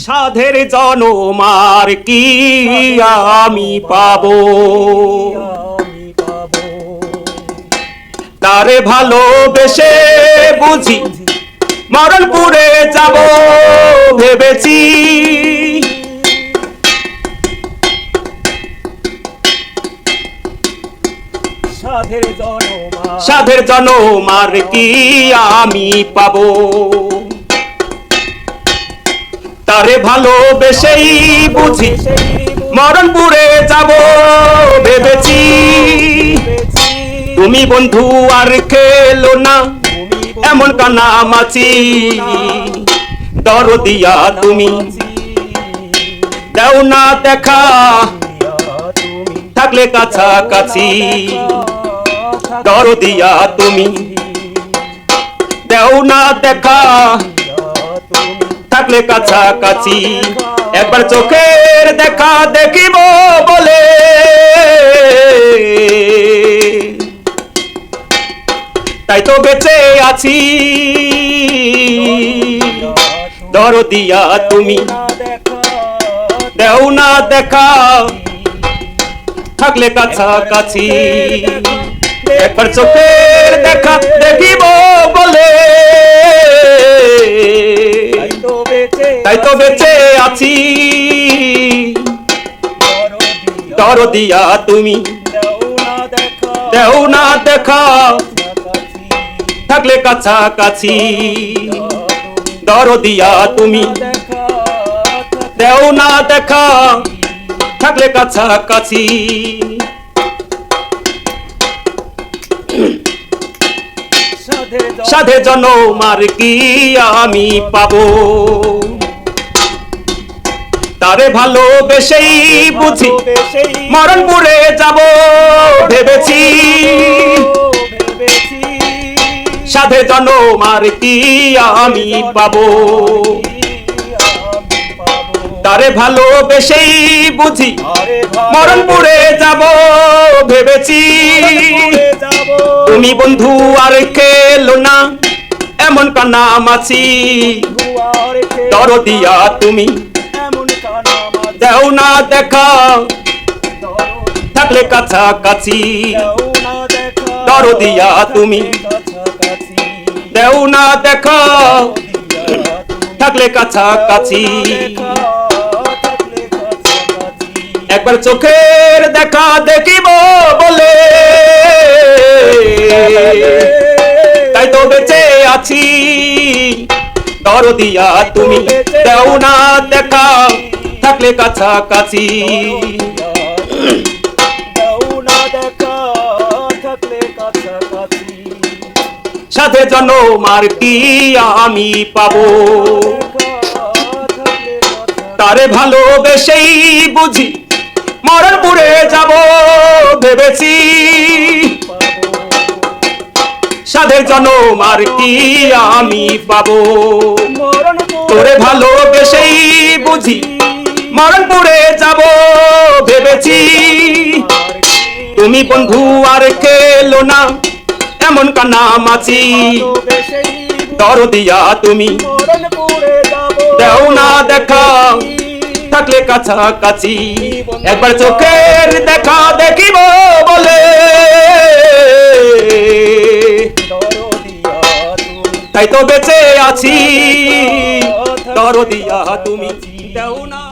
সাধের জনমার কি আমি পাবো? তারে ভালোবেসে বুঝি মরণপুরে যাব ভেবেছি। সাধের জনমার কি আমি পাবো? তারে ভালোবেসেই বুঝি। মরণপুরে যাব, ভেবেছি। তুমি বন্ধু আর খেলো না, এমন কানামাছি দর দিয়া তুমি। দেও না দেখা, থাকলে কাছাকাছি। দর দিয়া তুমি। দেও না দেখা থাকলে কাছাকাছি। একবার চোখের দেখা দেখিব বলে। তাই তো বেঁচে আছি। দর দিয়া তুমি। দেও না দেখা। থাকলে কাছাকাছি। একবার চোখের দেখা দেখিব বলে। তাই তো বেঁচে আছি। দর দিয়া তুমি। দেও না দেখা। থাকলে কাছাকাছি। দর দিয়া তুমি। দেও না দেখা। থাকলে কাছাকাছি। সাধে জনমার কি আমি পাবো? তারে ভালোবেসেই বুঝি মরণ মরণপুরে যাব ভেবেছি। সাধে জনমার কি আমি পাবো? তারে ভালোবেসেই বুঝি মরণ মরণপুরে যাব ভেবেছি। তুমি বন্ধু আর খেলো না, এমন কানামাছি। দর দিয়া তুমি, দেও না দেখা, থাকলে কাছাকাছি। দর দিয়া তুমি, দেও না দেখা, থাকলে কাছাকাছি। একবার চোখের দেখা দেখিব বলে। দিয়া তুমি দেও না দেখা, থাকলে কাছাকাছি। সাথে জনমার কি আমি পাবো? তারে ভালোবেসেই বুঝি মরণপুরে যাব, ভেবেছি। সাধের জনমার কি আমি পাবো? তোরে ভালোবেসেই বুঝি মরণপুরে যাব, ভেবেছি। তুমি বন্ধু আর খেলো না, এমন কানামাছি দর দিয়া তুমি দেও না দেখা, থাকলে কাছাকাছি। একবার চোখের দেখা দেখিব বলে। তাই তো বেঁচে আছি। তোর দিয়া তুমি চিন্তাও না।